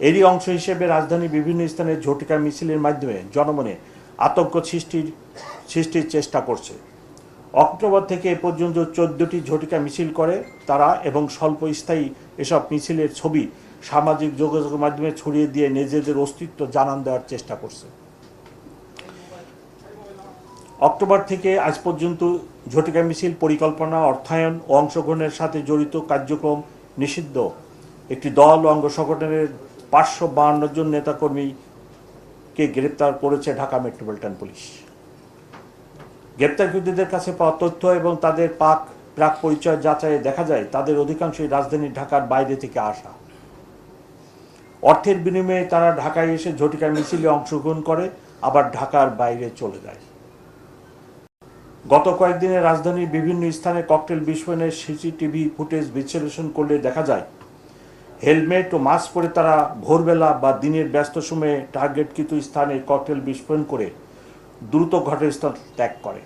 এরই অংশ হিসেবে রাজধানীর বিভিন্ন স্থানে ঝটিকা মিছিলের মাধ্যমে জনমনে আতঙ্ক সৃষ্টির সৃষ্টির চেষ্টা করছে। অক্টোবর থেকে এ পর্যন্ত চোদ্দটি ঝটিকা মিছিল করে তারা এবং স্বল্প স্থায়ী এসব মিছিলের ছবি সামাজিক যোগাযোগের মাধ্যমে ছড়িয়ে দিয়ে নিজেদের অস্তিত্ব জানান দেওয়ার চেষ্টা করছে। অক্টোবর থেকে আজ পর্যন্ত ঝটিকা মিছিল পরিকল্পনা, অর্থায়ন ও অংশগ্রহণের সাথে জড়িত কার্যক্রম নিষিদ্ধ। একটি দল অঙ্গ সংগঠনের পাঁচশো বাহান্ন জন নেতাকর্মীকে গ্রেপ্তার করেছে ঢাকা মেট্রোপলিটন পুলিশ। গ্রেপ্তারকৃতদের কাছে পাওয়া তথ্য এবং তাদের পাক প্রাক পরিচয় যাচাইয়ে দেখা যায়, তাদের অধিকাংশই রাজধানী ঢাকার বাইরে থেকে আসা। অর্থের বিনিময়ে তারা ঢাকায় এসে ঝটিকা মিছিলে অংশগ্রহণ করে, আবার ঢাকার বাইরে চলে যায়। গত কয়েকদিনে রাজধানীর বিভিন্ন স্থানে ককটেল বিস্ফোরণের সিসিটিভি ফুটেজ বিশ্লেষণ করলে দেখা যায় হেলমেট ও মাস্ক পরে তারা ভোরবেলা বা দিনের ব্যস্ত সময়ে টার্গেটকৃত স্থানে ককটেল বিস্ফোরণ করে দ্রুত ঘটনাস্থল ত্যাগ করে।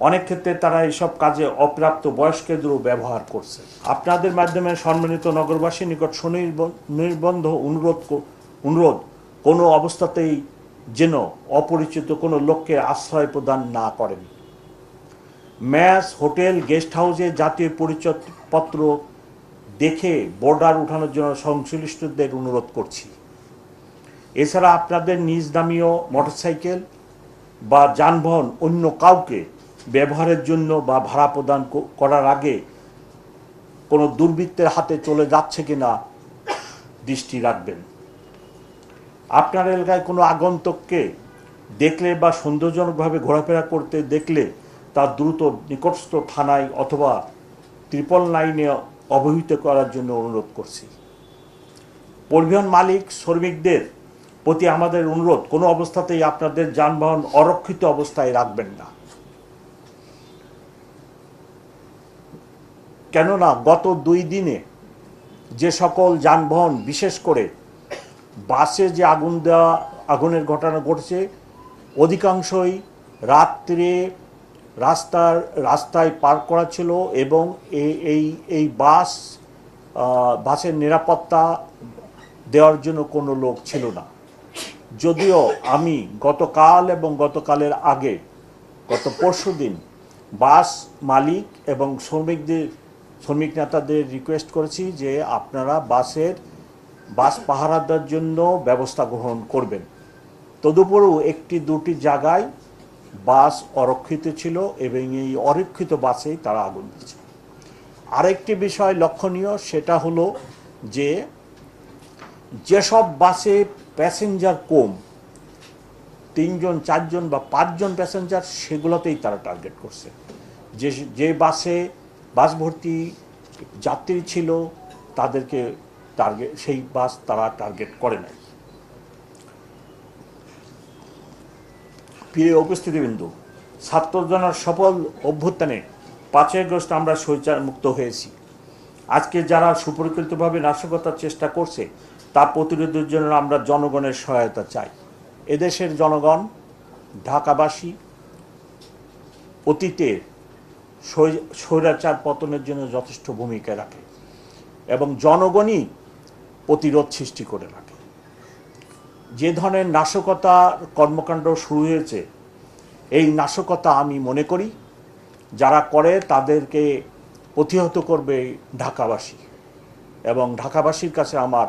অনেক ক্ষেত্রে তারা এইসব কাজে অপ্রাপ্ত বয়স্কদেরও ব্যবহার করছে। আপনাদের মাধ্যমে সম্মানিত নগরবাসীর নিকট সুনির্ব- নির্বন্ধ অনুরোধ অনুরোধ, কোনো অবস্থাতেই যেন অপরিচিত কোনো লোককে আশ্রয় প্রদান না করেন। ম্যাচ হোটেল গেস্ট হাউসে জাতীয় পরিচয়পত্র দেখে বর্ডার উঠানোর জন্য সংশ্লিষ্টদের অনুরোধ করছি। এছাড়া আপনাদের নিজ দামীয় মোটরসাইকেল বা যানবাহন অন্য কাউকে ব্যবহারের জন্য বা ভাড়া প্রদান করার আগে কোনো দুর্বৃত্তের হাতে চলে যাচ্ছে কিনা দৃষ্টি রাখবেন। আপনার এলাকায় কোনো আগন্তককে দেখলে বা সন্দেহজনকভাবে ঘোরাফেরা করতে দেখলে তা দ্রুত নিকটস্থ থানায় অথবা ত্রিপল লাইনে অবহিত করার জন্য অনুরোধ করছি। পরিবহন মালিক, শ্রমিকদের প্রতি আমাদের অনুরোধ, কোনো অবস্থাতেই আপনাদের যানবাহন অরক্ষিত অবস্থায় রাখবেন না। কেননা গত দুই দিনে যে সকল যানবাহন, বিশেষ করে বাসে যে আগুন দেওয়া, আগুনের ঘটনা ঘটছে, অধিকাংশই রাত্রে রাস্তার, রাস্তায় পার করা ছিল এবং এই এই বাস বাসের নিরাপত্তা দেওয়ার জন্য কোনো লোক ছিল না। যদিও আমি গতকাল এবং গতকালের আগে, গত পরশু দিন বাস মালিক এবং শ্রমিকদের, শ্রমিক নেতাদের রিকোয়েস্ট করেছি যে আপনারা বাসের, বাস পাহারা দেওয়ার জন্য ব্যবস্থা গ্রহণ করবেন। তদুপরও একটি দুটি জায়গায় বাস অরক্ষিত ছিল এবং এই অরক্ষিত বাসেই তারা আগুন দিয়েছে। আরেকটি বিষয় লক্ষণীয়, সেটা হলো যে যেসব বাসে প্যাসেঞ্জার কম, তিনজন, চারজন বা পাঁচজন প্যাসেঞ্জার, সেগুলোতেই তারা টার্গেট করছে। যে যে বাসে বাস ভর্তি যাত্রী ছিল, তাদেরকে টার্গেট সেই বাস তারা টার্গেট করে নাই। প্রিয় উপস্থিতিবিন্দু, ছাত্রজনের সফল অভ্যুত্থানে পাঁচই আগস্ট আমরা শৈচার মুক্ত হয়েছি। আজকে যারা সুপরিকল্পিতভাবে নাশকতার চেষ্টা করছে, তা প্রতিরোধের জন্য আমরা জনগণের সহায়তা চাই। এদেশের জনগণ, ঢাকাবাসী, অতীতে স্বৈ- স্বৈরাচার পতনের জন্য যথেষ্ট ভূমিকা রাখে এবং জনগণই প্রতিরোধ সৃষ্টি করে রাখে। যে ধরনের নাশকতা কর্মকাণ্ড শুরু হয়েছে, এই নাশকতা আমি মনে করি, যারা করে তাদেরকে প্রতিহত করবে ঢাকাবাসী। এবং ঢাকাবাসীর কাছে আমার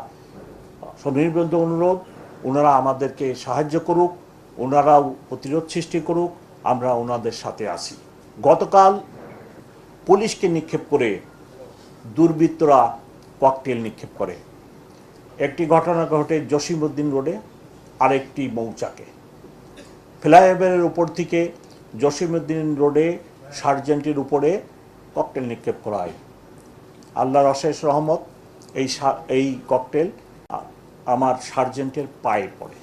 সনির্বন্ধ অনুরোধ, ওনারা আমাদেরকে সাহায্য করুক, ওনারাও প্রতিরোধ সৃষ্টি করুক, আমরা ওনাদের সাথে আছি। গতকাল পুলিশকে নিক্ষেপ করে দুর্বৃত্তরা ককটেল নিক্ষেপ করে। একটি ঘটনা ঘটে জসিমউদ্দিন রোডে। আরেকটি মৌচাকে। ফ্লাইওভারের উপর থেকে জসিমউদ্দিন রোডে সার্জেন্টের উপরে ককটেল নিক্ষেপ করা হয়। আল্লাহর অশেষ রহমত, এই এই ককটেল আমার সার্জেন্টের পায়ে পড়ে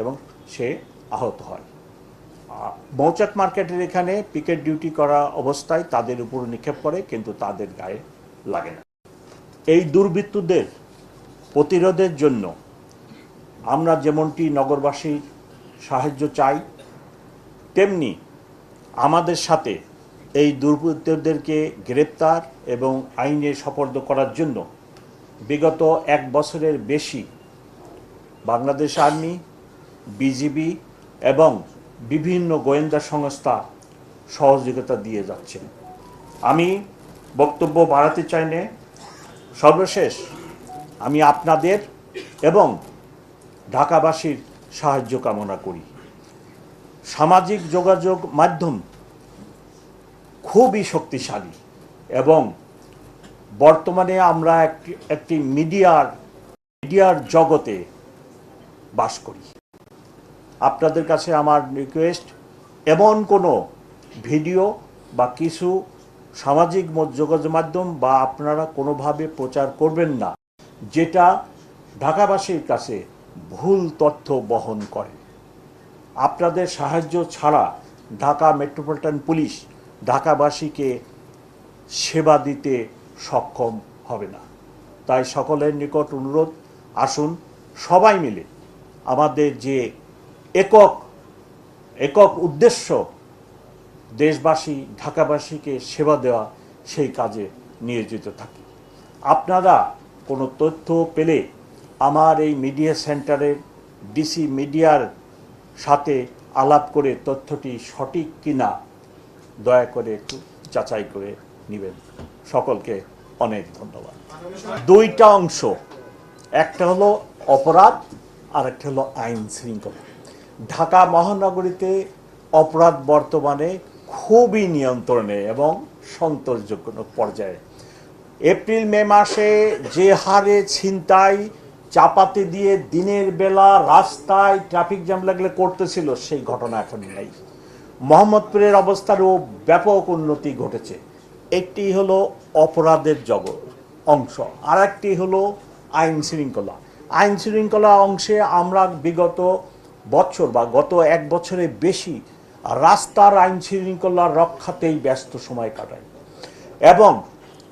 এবং সে আহত হয়। মৌচাক মার্কেটের এখানে পিকেট ডিউটি করা অবস্থায় তাদের উপর নিক্ষেপ করে, কিন্তু তাদের গায়ে লাগে না। এই দুর্বৃত্তদের প্রতিরোধের জন্য আমরা যেমনটি নগরবাসীর সাহায্য চাই, তেমনি আমাদের সাথে এই দুর্বৃত্তদেরকে গ্রেপ্তার এবং আইনে সপর্দ করার জন্য বিগত এক বছরের বেশি বাংলাদেশ আর্মি, বিজিবি এবং বিভিন্ন গোয়েন্দা সংস্থা সহযোগিতা দিয়ে যাচ্ছে। আমি বক্তব্য বাড়াতে চাই না। সর্বশেষ আমি আপনাদের এবং ঢাকাবাসীর সাহায্য কামনা করি। সামাজিক যোগাযোগ মাধ্যম খুবই শক্তিশালী এবং বর্তমানে আমরা একটি একটি মিডিয়ার মিডিয়ার জগতে বাস করি। আপনাদের কাছে আমার রিকোয়েস্ট এমন কোনো ভিডিও বা কিছু সামাজিক যোগাযোগ মাধ্যম বা আপনারা কোনোভাবে প্রচার করবেন না, যেটা ঢাকাবাসীর কাছে ভুল তথ্য বহন করে। আপনাদের সাহায্য ছাড়া ঢাকা মেট্রোপলিটন পুলিশ ঢাকাবাসীকে সেবা দিতে সক্ষম হবে না। তাই সকলের নিকট অনুরোধ, আসুন সবাই মিলে আমাদের যে একক একক উদ্দেশ্য দেশবাসী, ঢাকাবাসীকে সেবা দেওয়া, সেই কাজে নিয়োজিত থাকি। আপনারা কোনো তথ্য পেলে আমার এই মিডিয়া সেন্টারের ডিসি মিডিয়ার সাথে আলাপ করে তথ্যটি সঠিক কিনা দয়া করে একটু যাচাই করে নেবেন। সকলকে অনেক ধন্যবাদ। দুইটা অংশ, একটা হলো অপরাধ আর একটা হলো আইন শৃঙ্খলা। ঢাকা মহানগরীতে অপরাধ বর্তমানে খুবই নিয়ন্ত্রণে এবং সন্তোষযোগ্য পর্যায়ে। এপ্রিল, মে মাসে যে হারে ছিনতাই চাপাতি দিয়ে দিনের বেলা রাস্তায় ট্রাফিক জ্যাম লাগলে করতেছিল, সেই ঘটনা এখন নেই। মোহাম্মদপুরের অবস্থারও ব্যাপক উন্নতি ঘটেছে। একটি হলো অপরাধের জগৎ অংশ আর একটি হলো আইন শৃঙ্খলা। আইন শৃঙ্খলা অংশে আমরা বিগত বছর বা গত এক বছরে বেশি রাস্তার আইন শৃঙ্খলা রক্ষাতেই ব্যস্ত সময় কাটাই। এবং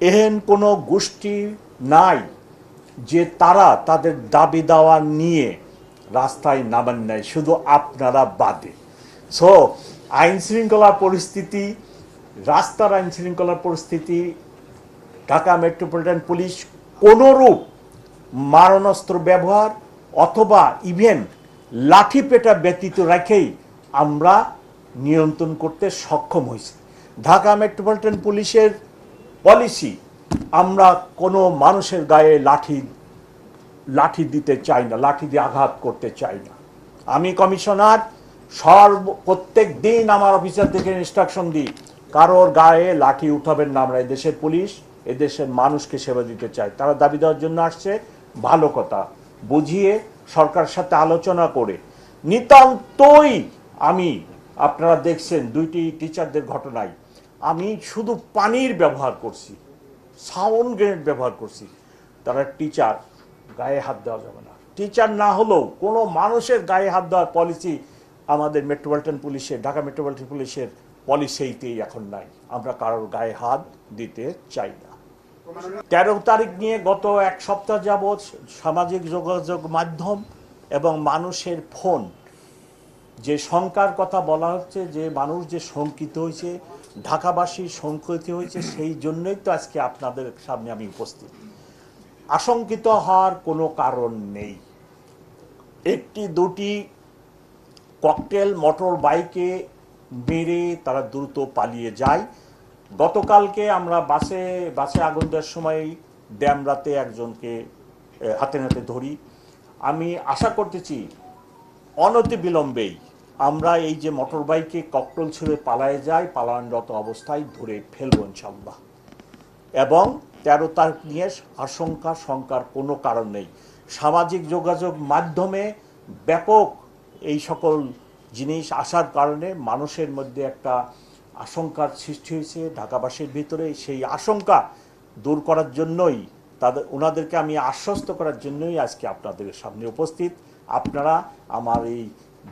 এহেন কোনো গোষ্ঠী নাই যে তারা তাদের দাবি দাওয়া নিয়ে রাস্তায় নামেন নাই, শুধু আপনারা বাদে। সো আইন শৃঙ্খলা পরিস্থিতি, রাস্তার আইন শৃঙ্খলা পরিস্থিতি, ঢাকা মেট্রোপলিটন পুলিশ কোনোরূপ মারণাস্ত্র ব্যবহার অথবা ইভেন লাঠি পেটা ব্যতীত রেখেই আমরা নিয়ন্ত্রণ করতে সক্ষম হয়েছি। ঢাকা মেট্রোপলিটন পুলিশের পলিসি আমরা কোনো মানুষের গায়ে লাঠি লাঠি দিতে চাই না, লাঠি দিয়ে আঘাত করতে চাই না। আমি কমিশনার, সর্ব, প্রত্যেক দিন আমার অফিসারদেরকে ইনস্ট্রাকশন দিই, কারোর গায়ে লাঠি উঠাবেন না আমরা, এদেশের পুলিশ, এদেশের মানুষকে সেবা দিতে চাই। তারা দাবি দেওয়ার জন্য আসছে, ভালো কথা। বুঝিয়ে সরকারের সাথে আলোচনা করে। নিতান্তই আমি, আপনারা দেখছেন দুইটি টিচারদের ঘটনায়। আমি শুধু পানির ব্যবহার করছি। সাউন্ড গ্রেনেড ব্যবহার করছি। তারা টিচার গায়ে হাত দেওয়া যাবে না। টিচার না হলেও কোনো মানুষের গায়ে হাত দেওয়ার পলিসি আমাদের মেট্রোপলিটন পুলিশের ঢাকা মেট্রোপলিটন পুলিশের পলিসিতেই এখন নাই। আমরা কারোর গায়ে হাত দিতে চাই না। তেরো তারিখ নিয়ে গত এক সপ্তাহ যাবৎ সামাজিক যোগাযোগ মাধ্যম এবং মানুষের ফোন, যে শঙ্কার কথা বলা হচ্ছে, যে মানুষ যে শঙ্কিত হয়েছে ঢাকাবাসী শঙ্কিত হয়েছে, সেই জন্যই তো আজকে আপনাদের সামনে আমি উপস্থিত। আশঙ্কিত হওয়ার কোনো কারণ নেই। একটি, দুটি ককটেল মোটর বাইকে মেরে তারা দ্রুত পালিয়ে যায়। গতকালকে আমরা বাসে বাসে আগুন দেওয়ার সময় ড্যামরাতে একজনকে হাতে নাতে ধরি। আমি আশা করতেছি অনতি বিলম্বেই আমরা এই যে মোটর বাইকে ককটেল ছেড়ে পালায়ে যাই, পালানরত অবস্থায় ধরে ফেলব ইনশাল্লাহ এবং তেরো তারিখ নিয়ে আশঙ্কা, শঙ্কার কোনো কারণ নেই। সামাজিক যোগাযোগ মাধ্যমে ব্যাপক এই সকল জিনিস আসার কারণে মানুষের মধ্যে একটা আশঙ্কার সৃষ্টি হয়েছে। ঢাকাবাসীর ভিতরে সেই আশঙ্কা দূর করার জন্যই, তাদের, ওনাদেরকে আমি আশ্বস্ত করার জন্যই আজকে আপনাদের সামনে উপস্থিত। আপনারা আমার এই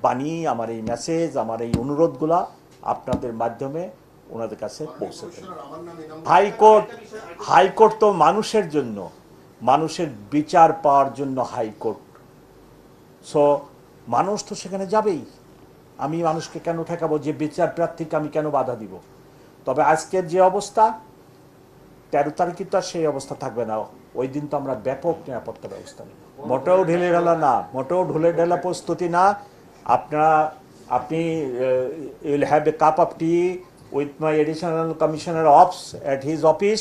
বাণী আমার এই মেসেজ আমার এই অনুরোধগুলা আপনাদের মাধ্যমে ওনাদের কাছে পৌঁছে দেবেন হাইকোর্ট হাইকোর্ট তো মানুষের জন্য, মানুষের বিচার পাওয়ার জন্য হাইকোর্ট। সো মানুষ তো সেখানে যাবেই। আমি মানুষকে কেন ঠেকাবো? যে বিচার প্রার্থীকে আমি কেন বাধা দিব? তবে আজকের যে অবস্থা, তেরো তারিখে তো আর সেই অবস্থা থাকবে না। ওই দিন তো আমরা ব্যাপক নিরাপত্তা ব্যবস্থা নেব। মোটেও ঢেলে ঢালা না, মোটেও ঢুলে ঢালা প্রস্তুতি না আপনারা আপনি will have a cup of tea with my additional commissioner offs at his office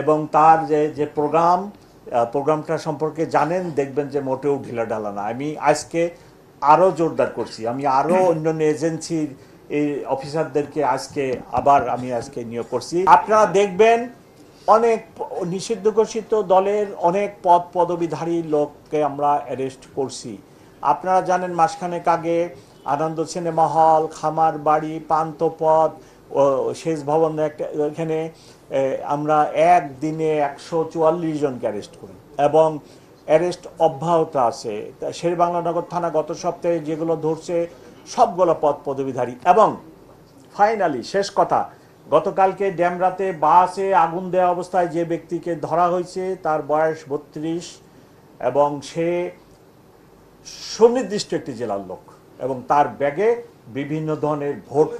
এবং তার যে যে প্রোগ্রাম প্রোগ্রামটা সম্পর্কে জানেন দেখবেন যে মোটেও ঢিলা ঢালা না। আমি আজকে আরও জোরদার করছি। আমি আরও অন্যান্য এজেন্সির এই অফিসারদেরকে আজকে আবার আমি আজকে নিয়োগ করছি। আপনারা দেখবেন অনেক নিষিদ্ধ ঘোষিত দলের অনেক পদ পদবিধারী লোককে আমরা অ্যারেস্ট করছি। আপনারা জানেন মাসখানেক আগে আনন্দ সিনেমা হল, খামার বাড়ি পান্তপথ ও শেষ ভবন একটা, এখানে আমরা একদিনে একশো চুয়াল্লিশ জনকে অ্যারেস্ট করি। এবং অ্যারেস্ট অব্যাহত আছে। শেরবাংলানগর থানা গত সপ্তাহে যেগুলো ধরছে, সবগুলো পদ পদবিধারী। এবং ফাইনালি, শেষ কথা, গতকালকে ড্যামরাতে বাসে আগুন দেওয়া অবস্থায় যে ব্যক্তিকে ধরা হয়েছে, তার বয়স বত্রিশ, এবং সে সুনির্দিষ্ট একটি জেলার লোক এবং তার ব্যাগে বিভিন্ন ধরনের ভোট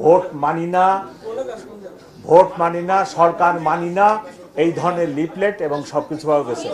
ভোট মানি না, ভোট মানি না, সরকার মানি না, এই ধরনের লিফলেট এবং সবকিছু পাওয়া গেছে।